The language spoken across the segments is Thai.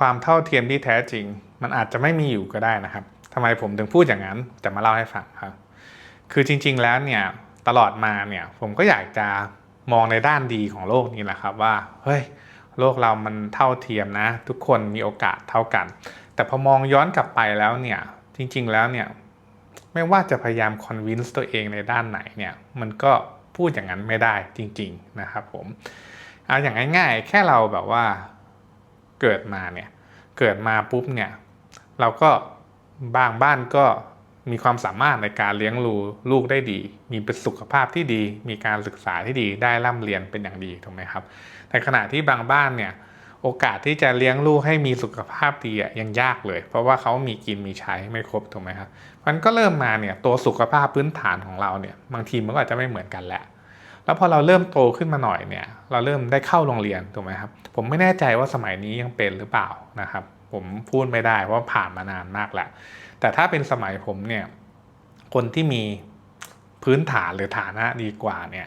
ความเท่าเทียมที่แท้จริง มันอาจจะไม่มีอยู่ก็ได้นะครับทำไมผมถึงพูดอย่างนั้นจะมาเล่าให้ฟังครับ คือจริง ๆ แล้วเนี่ยตลอดมาเนี่ยผมก็อยากจะมองในด้านดีของโลกนี้แหละครับว่าเฮ้ยโลกเรามันเท่าเทียมนะ ทุกคนมีโอกาสเท่ากัน แต่พอมองย้อนกลับไปแล้วเนี่ยจริง ๆ แล้วเนี่ยไม่ว่าจะพยายามคอนวินส์ตัวเองในด้านไหนเนี่ยมันก็พูดอย่างนั้นไม่ได้จริง ๆ นะครับผมเอาอย่างง่าย ๆ แค่เราแบบว่า เกิดมาเนี่ยเกิดมาปุ๊บเนี่ยเราก็บางบ้านก็มีความสามารถในการเลี้ยงลูลูกได้ดี มีเป็นสุขภาพที่ดี มีการศึกษาที่ดี ได้ร่ำเรียนเป็นอย่างดีถูกไหมครับ แต่ขณะที่บางบ้านเนี่ยโอกาสที่จะเลี้ยงลูกให้มีสุขภาพดีอะยังยากเลย เพราะว่าเขามีกินมีใช้ไม่ครบถูกไหมครับมันก็เริ่มมาเนี่ยตัวสุขภาพพื้นฐานของเราเนี่ยบางทีมันก็อาจจะไม่เหมือนกันแหละ แล้วพอเราเริ่มโตขึ้นมาหน่อยเนี่ย เราเริ่มได้เข้าโรงเรียนถูกไหมครับ ผมไม่แน่ใจว่าสมัยนี้ยังเป็นหรือเปล่านะครับ ผมพูดไม่ได้เพราะว่าผ่านมานานมากแล้วแต่ถ้าเป็นสมัยผมเนี่ยคนที่มีพื้นฐานหรือฐานะดีกว่าเนี่ย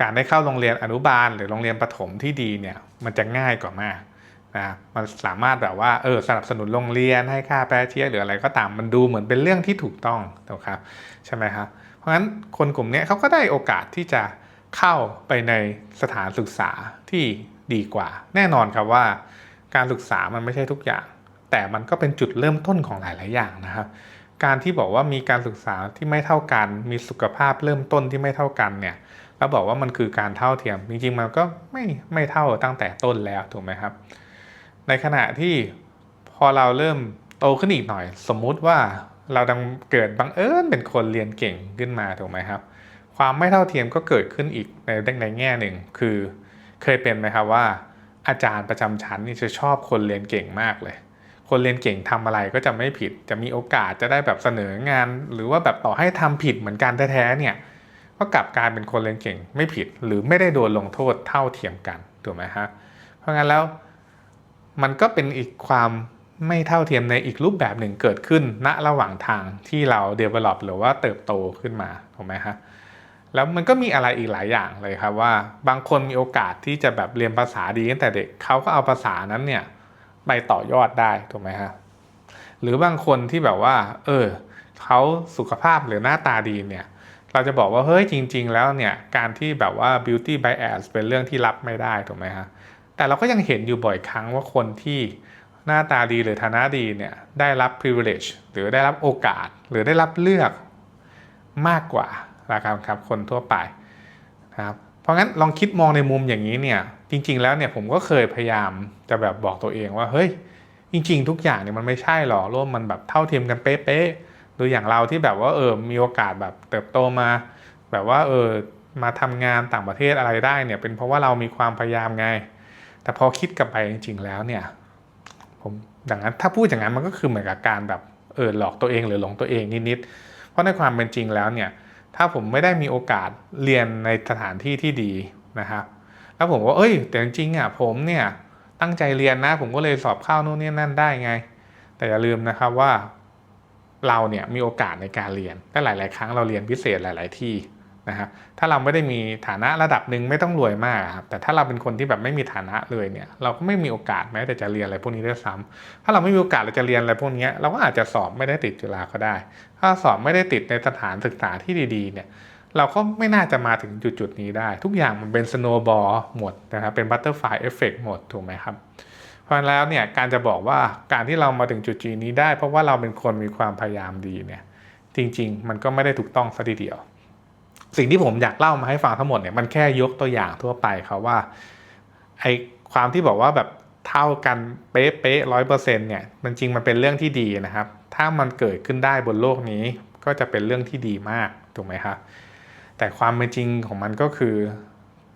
การได้เข้าโรงเรียนอนุบาล หรือโรงเรียนประถมที่ดีเนี่ยมันจะง่ายกว่ามากนะมันสามารถแบบว่าเออสนับสนุนโรงเรียนให้ค่าแปรเทียหรืออะไรก็ตามมันดูเหมือนเป็นเรื่องที่ถูกต้องถูกครับใช่ไหมครับเพราะฉะนั้นคนกลุ่มนี้เขาก็ได้โอกาสที่จะ เข้าไปในสถานศึกษาที่ดีกว่า แน่นอนครับว่าการศึกษามันไม่ใช่ทุกอย่าง แต่มันก็เป็นจุดเริ่มต้นของหลาย ๆ อย่างนะครับ การที่บอกว่ามีการศึกษาที่ไม่เท่ากัน มีสุขภาพเริ่มต้นที่ไม่เท่ากันเนี่ยแล้วบอกว่ามันคือการเท่าเทียม จริง ๆ มันก็ไม่ไม่เท่าตั้งแต่ต้นแล้วถูกไหมครับ ในขณะที่พอเราเริ่มโตขึ้นอีกหน่อย สมมุติว่าเราดังเกิดบังเอิญเป็นคนเรียนเก่งขึ้นมาถูกไหมครับ ความไม่เท่าเทียมก็เกิดขึ้นอีกในในแง่หนึ่งคือเคยเป็นไหมครับว่า อาจารย์ประจำชั้นนี่จะชอบคนเรียนเก่งมากเลย คนเรียนเก่งทำอะไรก็จะไม่ผิด จะมีโอกาสจะได้แบบเสนองาน หรือว่าแบบต่อให้ทำผิดเหมือนกันแท้ๆเนี่ยก็กลับกลายเป็นคนเรียนเก่งไม่ผิด หรือไม่ได้โดนลงโทษเท่าเทียมกันถูกไหมฮะเพราะงั้นแล้วมันก็เป็นอีกความไม่เท่าเทียมในอีกรูปแบบหนึ่งเกิดขึ้นณระหว่างทางที่เรา develop หรือว่าเติบโตขึ้นมาถูกไหมฮะ แล้วมันก็มีอะไรอีกหลายอย่างเลยครับว่า บางคนมีโอกาสที่จะแบบเรียนภาษาดีตั้งแต่เด็กเขาก็เอาภาษานั้นเนี่ยไปต่อยอดได้ถูกไหมฮะหรือบางคนที่แบบว่า เออเขาสุขภาพหรือหน้าตาดีเนี่ย เราจะบอกว่าเฮ้ยจริง ๆ แล้วเนี่ยการที่แบบว่า beauty bias เป็นเรื่องที่รับไม่ได้ถูกไหมฮะแต่เราก็ยังเห็นอยู่บ่อยครั้งว่าคนที่หน้าตาดีหรือฐานะดีเนี่ยได้รับ privilege หรือได้รับโอกาสหรือได้รับเลือกมากกว่า นะครับครับคนทั่วไปนะครับเพราะงั้นลองคิดมองในมุมอย่างนี้เนี่ยจริง ๆ แล้วเนี่ยผมก็เคยพยายามจะแบบบอกตัวเองว่าเฮ้ยจริง ๆ ทุกอย่างเนี่ยมันไม่ใช่หรอกโลกมันแบบเท่าเทียมกันเป๊ะๆโดยอย่างเราที่แบบว่าเออมีโอกาสแบบเติบโตมา แบบว่าเออมาทำงานต่างประเทศอะไรได้เนี่ยเป็นเพราะว่าเรามีความพยายามไง แต่พอคิดกลับไปจริง ๆ แล้วเนี่ยผมดังนั้นถ้าพูดอย่างนั้นมันก็คือเหมือนกับการแบบเออหลอกตัวเองหรือหลงตัวเองนิดๆเพราะในความเป็นจริงแล้วเนี่ย ถ้าผมไม่ได้มีโอกาสเรียนในสถานที่ที่ดีนะครับแล้วผมว่าเอ้ย แต่จริงๆอะผมเนี่ยตั้งใจเรียนนะ ผมก็เลยสอบเข้านู่นนี่นั่นได้ไง แต่อย่าลืมนะครับว่าเราเนี่ยมีโอกาสในการเรียนและหลาย ๆ ครั้งเราเรียนพิเศษหลาย ๆ ที่ นะครับถ้าเราไม่ได้มีฐานะระดับหนึ่งไม่ต้องรวยมากครับแต่ถ้าเราเป็นคนที่แบบไม่มีฐานะเลยเนี่ยเราก็ไม่มีโอกาสแม้แต่จะเรียนอะไรพวกนี้ด้วยซ้ำถ้าเราไม่มีโอกาสเราจะเรียนอะไรพวกนี้เราก็อาจจะสอบไม่ได้ติดจุฬาก็ได้ ถ้าสอบไม่ได้ติดในสถานศึกษาที่ดีๆเนี่ยเราก็ไม่น่าจะมาถึงจุดๆนี้ได้ ทุกอย่างมันเป็นสโนว์บอลหมดนะครับเป็นบัตเตอร์ฟลายเอฟเฟกหมดถูกไหมครับเพราะฉะนั้นแล้วเนี่ยการจะบอกว่าการที่เรามาถึงจุดจีนี้ได้ เพราะว่าเราเป็นคนมีความพยายามดีเนี่ยจริง ๆ มันก็ไม่ได้ถูกต้องซะทีเดียว สิ่งที่ผมอยากเล่ามาให้ฟังทั้งหมดเนี่ยมันแค่ยกตัวอย่างทั่วไปครับว่าไอความที่บอกว่าแบบเท่ากันเป๊ะๆร้อยเปอร์เซ็นต์เนี่ยมันจริงมันเป็นเรื่องที่ดีนะครับ ถ้ามันเกิดขึ้นได้บนโลกนี้ก็จะเป็นเรื่องที่ดีมากถูกไหมครับแต่ความเป็นจริงของมันก็คือ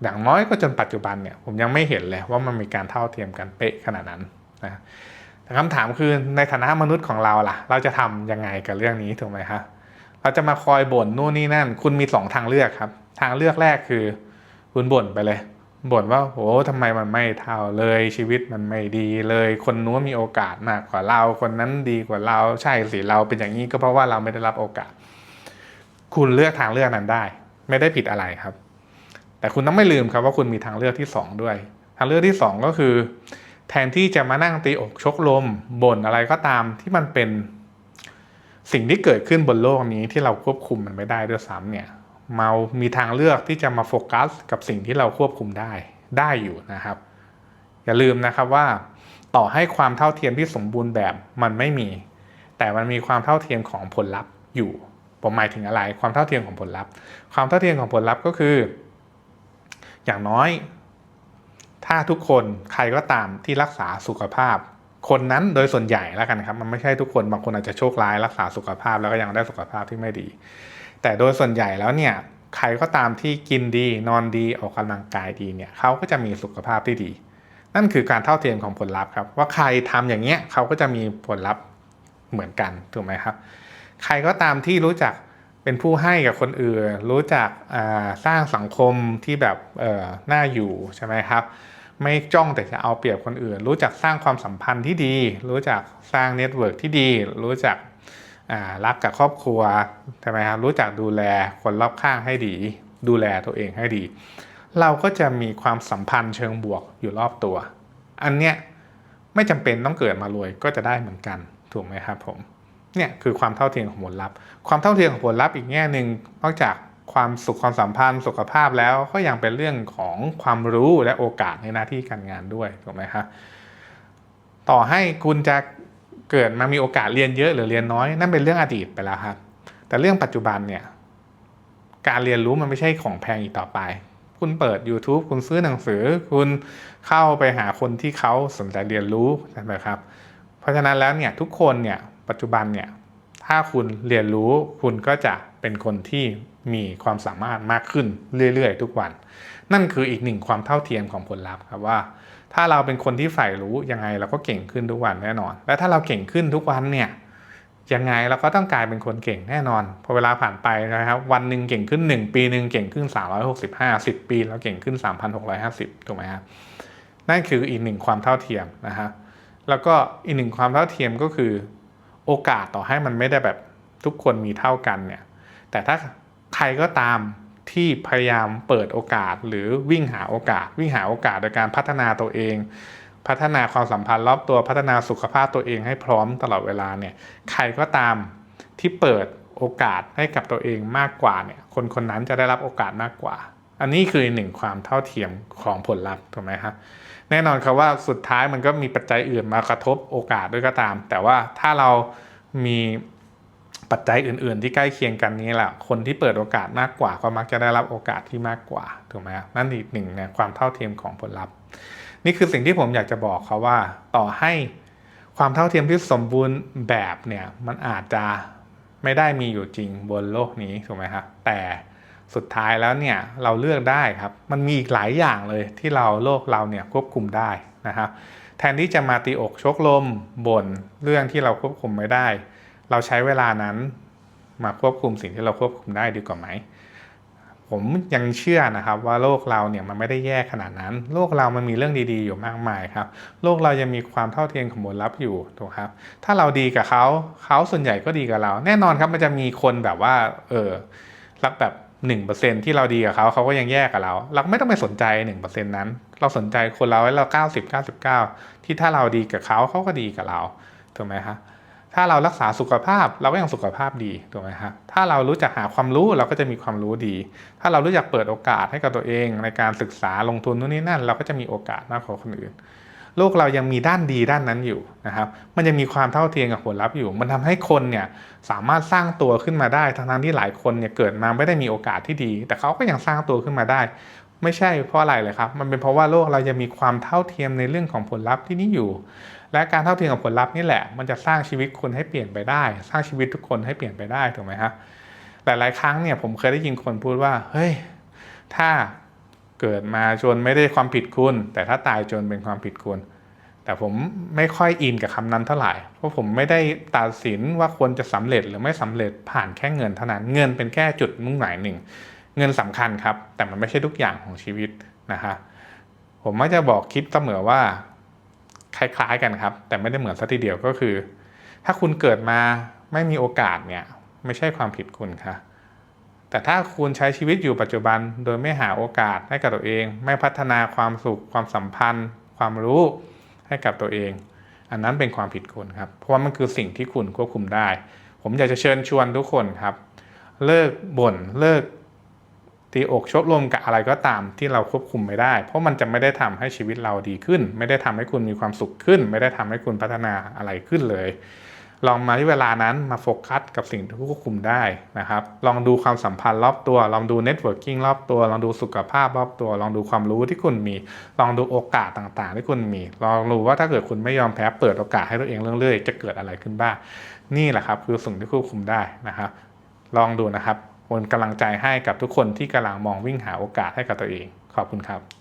อย่างน้อยก็จนปัจจุบันเนี่ยผมยังไม่เห็นเลยว่ามันมีการเท่าเทียมกันเป๊ะขนาดนั้นนะแต่คำถามคือในฐานะมนุษย์ของเราล่ะ เราจะทำยังไงกับเรื่องนี้ถูกไหมครับ เราจะมาคอยบ่นนู่นนี่นั่น คุณมีสองทางเลือกครับ ทางเลือกแรกคือ คุณบ่นไปเลยบ่นว่าโอ้ทำไมมันไม่เท่าเลยชีวิตมันไม่ดีเลย คนนู้นมีโอกาสมากกว่าเรา คนนั้นดีกว่าเราใช่สิเราเป็นอย่างนี้ก็เพราะว่าเราไม่ได้รับโอกาส คุณเลือกทางเลือกนั้นได้ ไม่ได้ผิดอะไรครับ แต่คุณต้องไม่ลืมครับว่าคุณมีทางเลือกที่สองด้วย ทางเลือกที่สองก็คือ แทนที่จะมานั่งตีอกชกลมบ่นอะไรก็ตามที่มันเป็น สิ่งที่เกิดขึ้นบนโลกนี้ที่เราควบคุมมันไม่ได้ด้วยซ้ำเนี่ยเรามีทางเลือกที่จะมาโฟกัสกับสิ่งที่เราควบคุมได้ได้อยู่นะครับ อย่าลืมนะครับว่า ต่อให้ความเท่าเทียมที่สมบูรณ์แบบมันไม่มี แต่มันมีความเท่าเทียมของผลลัพธ์อยู่ผมหมายถึงอะไร ความเท่าเทียมของผลลัพธ์ ความเท่าเทียมของผลลัพธ์ก็คือ อย่างน้อย ถ้าทุกคนใครก็ตามที่รักษาสุขภาพ คนนั้นโดยส่วนใหญ่แล้วกันครับ มันไม่ใช่ทุกคนบางคนอาจจะโชคร้ายรักษาสุขภาพแล้วก็ยังได้สุขภาพที่ไม่ดี แต่โดยส่วนใหญ่แล้วเนี่ยใครก็ตามที่กินดีนอนดีออกกำลังกายดีเนี่ยเขาก็จะมีสุขภาพที่ดี นั่นคือการเท่าเทียมของผลลัพธ์ครับ ว่าใครทำอย่างเงี้ยเขาก็จะมีผลลัพธ์เหมือนกันถูกไหมครับ ใครก็ตามที่รู้จักเป็นผู้ให้กับคนอื่น รู้จักสร้างสังคมที่แบบน่าอยู่ใช่ไหมครับ ไม่จ้องแต่จะเอาเปรียบคนอื่น รู้จักสร้างความสัมพันธ์ที่ดี รู้จักสร้างเน็ตเวิร์กที่ดี รู้จักรักกับครอบครัวใช่ไหมครับรู้จักดูแลคนรอบข้างให้ดี ดูแลตัวเองให้ดี เราก็จะมีความสัมพันธ์เชิงบวกอยู่รอบตัว อันเนี้ยไม่จำเป็นต้องเกิดมารวยก็จะได้เหมือนกันถูกไหมครับผมเนี่ยคือความเท่าเทียมของผลลัพธ์ความเท่าเทียมของผลลัพธ์อีกแง่หนึ่งนอกจาก ความสุขความสัมพันธ์สุขภาพแล้วก็ยังเป็นเรื่องของความรู้และโอกาสในหน้าที่การงานด้วยถูกไหมครับต่อให้คุณจะเกิดมามีโอกาสเรียนเยอะหรือเรียนน้อย นั่นเป็นเรื่องอดีตไปแล้วครับ แต่เรื่องปัจจุบันเนี่ยการเรียนรู้มันไม่ใช่ของแพงอีกต่อไป คุณเปิด YouTube คุณซื้อหนังสือ คุณเข้าไปหาคนที่เขาสนใจเรียนรู้ใช่ไหมครับ เพราะฉะนั้นแล้วเนี่ยทุกคนเนี่ยปัจจุบันเนี่ยถ้าคุณเรียนรู้คุณก็จะเป็นคนที่ มีความสามารถมากขึ้นเรื่อยๆ ทุกวัน นั่นคืออีกหนึ่งความเท่าเทียมของผลลัพธ์ครับว่า ถ้าเราเป็นคนที่ใฝ่รู้ยังไงเราก็เก่งขึ้นทุกวันแน่นอน และถ้าเราเก่งขึ้นทุกวันเนี่ยยังไงเราก็ต้องกลายเป็นคนเก่งแน่นอนพอเวลาผ่านไปนะครับวันหนึ่งเก่งขึ้น 1 ปีหนึ่งเก่งขึ้น 365 10 ปีแล้วเก่งขึ้น 3,650ถูกไหมครับนั่นคืออีกหนึ่งความเท่าเทียมนะฮะแล้วก็อีกหนึ่งความเท่าเทียมก็คือ โอกาสต่อให้มันไม่ได้แบบทุกคนมีเท่ากันเนี่ยแต่ถ้า ใครก็ตามที่พยายามเปิดโอกาสหรือวิ่งหาโอกาส วิ่งหาโอกาสโดยการพัฒนาตัวเอง พัฒนาความสัมพันธ์รอบตัวพัฒนาสุขภาพตัวเองให้พร้อมตลอดเวลาเนี่ยใครก็ตามที่เปิดโอกาสให้กับตัวเองมากกว่าเนี่ยคนคนนั้นจะได้รับโอกาสมากกว่า อันนี้คือหนึ่งความเท่าเทียมของผลลัพธ์ถูกไหมครับแน่นอนครับว่าสุดท้ายมันก็มีปัจจัยอื่นมากระทบโอกาสด้วยก็ตาม แต่ว่าถ้าเรามี ปัจจัยอื่น ๆ ที่ใกล้เคียงกันนี้แหละคนที่เปิดโอกาสมากกว่าก็มักจะได้รับโอกาสที่มากกว่าถูกไหมครับนั่นอีกหนึ่งเนี่ยความเท่าเทียมของผลลัพธ์ นี่คือสิ่งที่ผมอยากจะบอกเขาว่า ต่อให้ความเท่าเทียมที่สมบูรณ์แบบเนี่ยมันอาจจะไม่ได้มีอยู่จริงบนโลกนี้ถูกไหมครับแต่สุดท้ายแล้วเนี่ยเราเลือกได้ครับ มันมีอีกหลายอย่างเลยที่เราโลกเราเนี่ยควบคุมได้นะครับแทนที่จะมาตีอกชกลมบ่นเรื่องที่เราควบคุมไม่ได้ เราใช้เวลานั้นมาควบคุมสิ่งที่เราควบคุมได้ดีกว่าไหม ผมยังเชื่อนะครับว่าโลกเราเนี่ยมันไม่ได้แย่ขนาดนั้น โลกเรามันมีเรื่องดีๆอยู่มากมายครับ โลกเรายังมีความเท่าเทียมของผลลัพธ์อยู่ถูกครับ ถ้าเราดีกับเขาเขาส่วนใหญ่ก็ดีกับเรา แน่นอนครับมันจะมีคนแบบว่าเออรักแบบ1%ที่เราดีกับเขาเขาก็ยังแย่กับเรา เราไม่ต้องไปสนใจ 1%นั้น เราสนใจคนเราไว้เรา 90 99 ที่ถ้าเราดีกับเขาเขาก็ดีกับเราถูกไหมฮะ ถ้าเรารักษาสุขภาพเราก็ยังสุขภาพดีถูกไหมฮะถ้าเรารู้จักหาความรู้เราก็จะมีความรู้ดี ถ้าเรารู้จักเปิดโอกาสให้กับตัวเอง ในการศึกษาลงทุนนู่นนี่นั่น เราก็จะมีโอกาสมากกว่าคนอื่น โลกเรายังมีด้านดีด้านนั้นอยู่นะครับ มันยังมีความเท่าเทียมกับผลลัพธ์อยู่ มันทำให้คนเนี่ยสามารถสร้างตัวขึ้นมาได้ทั้งที่หลายคนเนี่ยเกิดมาไม่ได้มีโอกาสที่ดี แต่เขาก็ยังสร้างตัวขึ้นมาได้ ไม่ใช่เพราะอะไรเลยครับ มันเป็นเพราะว่าโลกเรายังมีความเท่าเทียมในเรื่องของผลลัพธ์ที่นี่อยู่ และการเท่าเทียมกับผลลัพธ์นี่แหละ มันจะสร้างชีวิตคนให้เปลี่ยนไปได้ สร้างชีวิตทุกคนให้เปลี่ยนไปได้ถูกไหมครับหลายๆครั้งเนี่ยผมเคยได้ยินคนพูดว่า เฮ้ย ถ้าเกิดมาจนไม่ได้ความผิดคุณ แต่ถ้าตายจนเป็นความผิดคุณ แต่ผมไม่ค่อยอินกับคำนั้นเท่าไหร่ เพราะผมไม่ได้ตัดสินว่าควรจะสำเร็จหรือไม่สำเร็จผ่านแค่เงินเท่านั้น เงินเป็นแค่จุดมุ่งหมายหนึ่ง เงินสำคัญครับ แต่มันไม่ใช่ทุกอย่างของชีวิตนะฮะผมมักจะบอกคิดเสมอว่า คล้ายๆกันครับ แต่ไม่ได้เหมือนสัทีเดียวก็คือ ถ้าคุณเกิดมาไม่มีโอกาสเนี่ย ไม่ใช่ความผิดคุณค่ะแต่ถ้าคุณใช้ชีวิตอยู่ปัจจุบัน โดยไม่หาโอกาสให้กับตัวเอง ไม่พัฒนาความสุข ความสัมพันธ์ ความรู้ให้กับตัวเอง อันนั้นเป็นความผิดคุณครับ เพราะว่ามันคือสิ่งที่คุณควบคุมได้ ผมอยากจะเชิญชวนทุกคนครับ เลิกบ่นเลิก ตีอกชกลมกับอะไรก็ตามที่เราควบคุมไม่ได้ เพราะมันจะไม่ได้ทำให้ชีวิตเราดีขึ้น ไม่ได้ทำให้คุณมีความสุขขึ้น ไม่ได้ทำให้คุณพัฒนาอะไรขึ้นเลย ลองมาที่เวลานั้นมาโฟกัสกับสิ่งที่ควบคุมได้นะครับ ลองดูความสัมพันธ์รอบตัว ลองดูเน็ตเวิร์กิ่งรอบตัว ลองดูสุขภาพรอบตัว ลองดูความรู้ที่คุณมี ลองดูโอกาสต่างๆ ที่คุณมี ลองดูว่าถ้าเกิดคุณไม่ยอมแพ้เปิดโอกาสให้ตัวเองเรื่อยๆ จะเกิดอะไรขึ้นบ้าง นี่แหละครับคือสิ่งที่ควบคุมได้นะครับ ลองดูนะครับ เป็นกำลังใจให้กับทุกคนที่กำลังมองวิ่งหาโอกาสให้กับตัวเอง ขอบคุณครับ